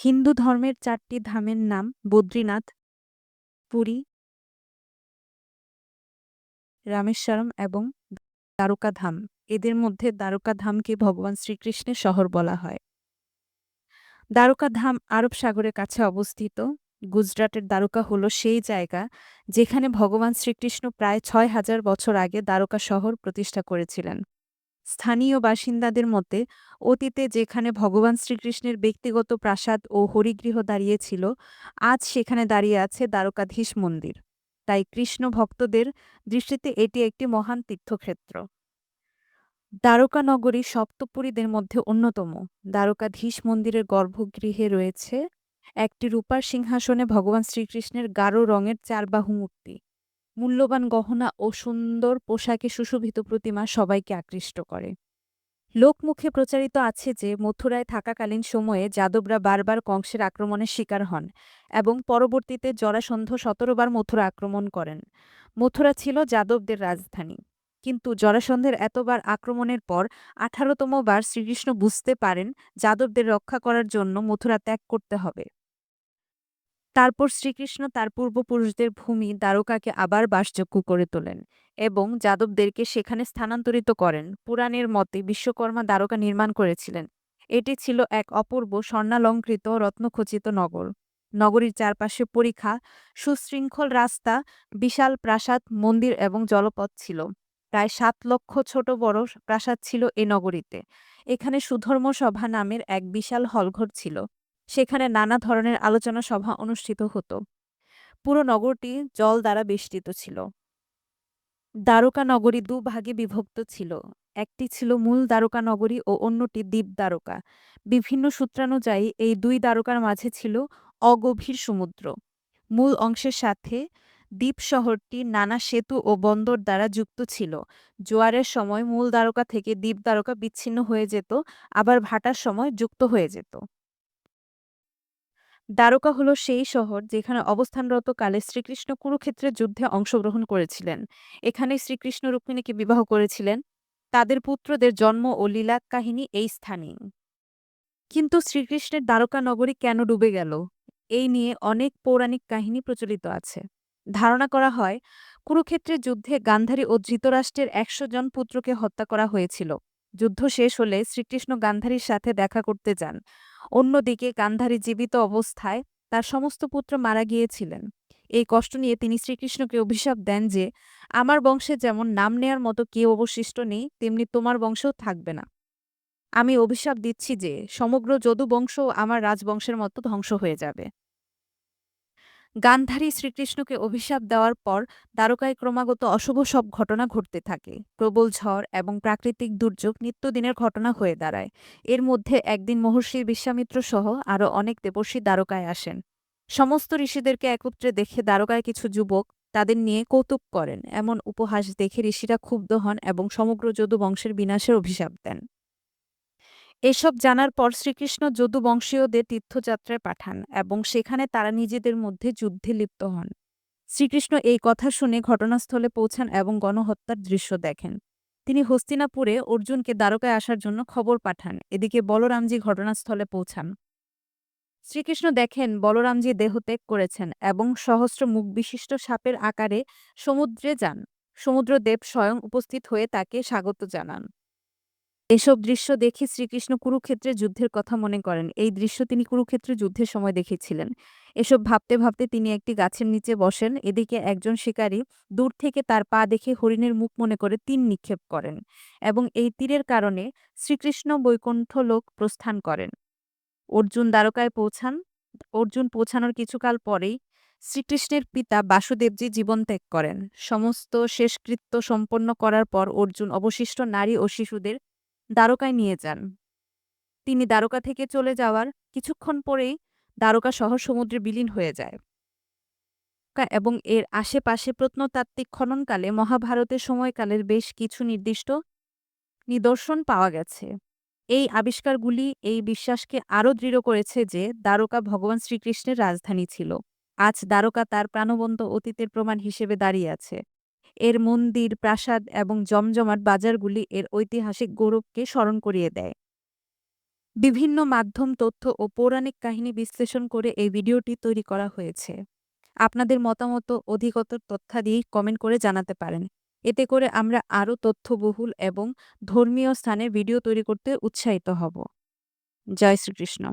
হিন্দু ধর্মের চারটি ধামের নাম বদ্রীনাথ, পুরী, রামেশ্বরম এবং দ্বারকা ধাম এদের মধ্যে দ্বারকা ধামকে ভগবান শ্রীকৃষ্ণের শহর বলা হয়। দ্বারকা ধাম আরব সাগরের কাছে অবস্থিত। গুজরাটের দ্বারকা হল সেই জায়গা যেখানে ভগবান শ্রীকৃষ্ণ প্রায় ছয় হাজার বছর আগে দ্বারকা শহর প্রতিষ্ঠা করেছিলেন। স্থানীয় বাসিন্দাদের মতে, অতীতে যেখানে ভগবান শ্রীকৃষ্ণের ব্যক্তিগত প্রাসাদ ও হরিগৃহ দাঁড়িয়েছিল, আজ সেখানে দাঁড়িয়ে আছে দ্বারকাধীশ মন্দির। তাই কৃষ্ণ ভক্তদের দৃষ্টিতে এটি একটি মহান তীর্থক্ষেত্র। দ্বারকা নগরী সপ্তপুরীদের মধ্যে অন্যতম। দ্বারকাধীশ মন্দিরের গর্ভগৃহে রয়েছে একটি রূপার সিংহাসনে ভগবান শ্রীকৃষ্ণের গাঢ় রঙের চারবাহু মূর্তি। মূল্যবান গহনা ও সুন্দর পোশাকে সুশোভিত প্রতিমা সবাইকে আকৃষ্ট করে। লোকমুখে প্রচারিত আছে যে, মথুরায় থাকাকালীন সময়ে যাদবরা বারবার কংসের আক্রমণের শিকার হন এবং পরবর্তীতে জরাসন্ধ সতেরোবার মথুরা আক্রমণ করেন। মথুরা ছিল যাদবদের রাজধানী। কিন্তু জরাসন্ধের এতবার আক্রমণের পর আঠারোতম বার শ্রীকৃষ্ণ বুঝতে পারেন যাদবদের রক্ষা করার জন্য মথুরা ত্যাগ করতে হবে। তারপর শ্রীকৃষ্ণ তার পূর্বপুরুষদের ভূমি দ্বারকাকে আবার বাসযোগ্য করে তোলেন এবং যাদবদেরকে সেখানে স্থানান্তরিত করেন। পুরাণের মতে বিশ্বকর্মা দ্বারকা নির্মাণ করেছিলেন। এটি ছিল এক অপূর্ব স্বর্ণালঙ্কৃত রত্নখচিত নগর। নগরীর চারপাশে পরীক্ষা সুশৃঙ্খল রাস্তা, বিশাল প্রাসাদ, মন্দির এবং জলপথ ছিল। প্রায় সাত লক্ষ ছোট বড় প্রাসাদ ছিল এ নগরীতে। এখানে সুধর্ম সভা নামের এক বিশাল হলঘর ছিল। সেখানে নানা ধরনের আলোচনা সভা অনুষ্ঠিত হতো। পুরো নগরটি জল দ্বারা বেষ্টিত ছিল। দ্বারকা নগরী দুভাগে বিভক্ত ছিল। একটি ছিল মূল দ্বারকা নগরী ও অন্যটি দ্বীপ দ্বারকা। বিভিন্ন সূত্রানুযায়ী এই দুই দ্বারকার মাঝে ছিল অগভীর সমুদ্র। মূল অংশের সাথে দ্বীপ শহরটি নানা সেতু ও বন্দর দ্বারা যুক্ত ছিল। জোয়ারের সময় মূল দ্বারকা থেকে দ্বীপ দ্বারকা বিচ্ছিন্ন হয়ে যেত, আবার ভাটার সময় যুক্ত হয়ে যেত। দ্বারকা হল সেই শহর যেখানে অবস্থানরত কালে শ্রীকৃষ্ণ কুরুক্ষেত্রের যুদ্ধে অংশগ্রহণ করেছিলেন। এখানে শ্রীকৃষ্ণ রুক্মিণীকে বিবাহ করেছিলেন। তাদের পুত্রদের জন্ম ও লীলা কাহিনী এই স্থানেই। কিন্তু শ্রীকৃষ্ণের দ্বারকা নগরী কেন ডুবে গেল? এই নিয়ে অনেক পৌরাণিক কাহিনী প্রচলিত আছে। ধারণা করা হয়, কুরুক্ষেত্রের যুদ্ধে গান্ধারী ও ধৃতরাষ্ট্রের একশো জন পুত্রকে হত্যা করা হয়েছিল। যুদ্ধ শেষ হলে শ্রীকৃষ্ণ গান্ধারীর সাথে দেখা করতে যান। অন্যদিকে গান্ধারী জীবিত অবস্থায় তার সমস্ত পুত্র মারা গিয়েছিলেন। এই কষ্ট নিয়ে তিনি শ্রীকৃষ্ণকে অভিশাপ দেন যে, আমার বংশে যেমন নাম নেয়ার মতো কেউ অবশিষ্ট নেই, তেমনি তোমার বংশেও থাকবে না। আমি অভিশাপ দিচ্ছি যে, সমগ্র যদু বংশ আমার রাজবংশের মতো ধ্বংস হয়ে যাবে। গান্ধারী শ্রীকৃষ্ণকে অভিশাপ দেওয়ার পর দ্বারকায় ক্রমাগত অশুভ সব ঘটনা ঘটতে থাকে। প্রবল ঝড় এবং প্রাকৃতিক দুর্যোগ নিত্যদিনের ঘটনা হয়ে দাঁড়ায়। এর মধ্যে একদিন মহর্ষি বিশ্বামিত্র সহ আরও অনেক দেবর্ষী দ্বারকায় আসেন। সমস্ত ঋষিদেরকে একত্রে দেখে দ্বারকায় কিছু যুবক তাদের নিয়ে কৌতুক করেন। এমন উপহাস দেখে ঋষিরা ক্ষুব্ধ হন এবং সমগ্র যদু বংশের বিনাশের অভিশাপ দেন। এসব জানার পর শ্রীকৃষ্ণ যদুবংশীয়দের তীর্থযাত্রায় পাঠান এবং সেখানে তারা নিজেদের মধ্যে যুদ্ধে লিপ্ত হন। শ্রীকৃষ্ণ এই কথা শুনে ঘটনাস্থলে পৌঁছান এবং গণহত্যার দৃশ্য দেখেন। তিনি হস্তিনাপুরে অর্জুনকে দ্বারকায় আসার জন্য খবর পাঠান। এদিকে বলরামজি ঘটনাস্থলে পৌঁছান। শ্রীকৃষ্ণ দেখেন বলরামজি দেহত্যাগ করেছেন এবং সহস্র মুখ বিশিষ্ট সাপের আকারে সমুদ্রে যান। সমুদ্রদেব স্বয়ং উপস্থিত হয়ে তাকে স্বাগত জানান। এসব দৃশ্য দেখে শ্রীকৃষ্ণ কুরুক্ষেত্রে যুদ্ধের কথা মনে করেন। এই দৃশ্য তিনি কুরুক্ষেত্রে যুদ্ধের সময় দেখেছিলেন। এসব ভাবতে ভাবতে তিনি একটি গাছের নিচে বসেন। এদিকে একজন শিকারী দূর থেকে তার পা দেখে হরিণের মুখ মনে করে তীর নিক্ষেপ করেন এবং এই তীরের কারণে শ্রীকৃষ্ণ বৈকুণ্ঠ লোক প্রস্থান করেন। অর্জুন দ্বারকায় পৌঁছান। অর্জুন পৌঁছানোর কিছুকাল পরেই শ্রীকৃষ্ণের পিতা বাসুদেবজি জীবন ত্যাগ করেন। সমস্ত শেষকৃত্য সম্পন্ন করার পর অর্জুন অবশিষ্ট নারী ও শিশুদের দ্বারকায় নিয়ে যান। তিনি দ্বারকা থেকে চলে যাওয়ার কিছুক্ষণ পরেই দ্বারকা শহর সমুদ্রে বিলীন হয়ে যায়। এবং এর আশেপাশে প্রত্নতাত্ত্বিক খননকালে মহাভারতের সময়কালের বেশ কিছু নির্দিষ্ট নিদর্শন পাওয়া গেছে। এই আবিষ্কারগুলি এই বিশ্বাসকে আরও দৃঢ় করেছে যে দ্বারকা ভগবান শ্রীকৃষ্ণের রাজধানী ছিল। আজ দ্বারকা তার প্রাণবন্ত অতীতের প্রমাণ হিসেবে দাঁড়িয়ে আছে। এর মন্দির, প্রাসাদ এবং জমজমাট বাজারগুলি এর ঐতিহাসিক গৌরবকে স্মরণ করিয়ে দেয়। বিভিন্ন মাধ্যম, তথ্য ও পৌরাণিক কাহিনী বিশ্লেষণ করে এই ভিডিওটি তৈরি করা হয়েছে। আপনাদের মতামত অধিকতর তথ্যাদি কমেন্ট করে জানাতে পারেন। এতে করে আমরা আরও তথ্যবহুল এবং ধর্মীয় স্থানে ভিডিও তৈরি করতে উৎসাহিত হব। জয় শ্রীকৃষ্ণ।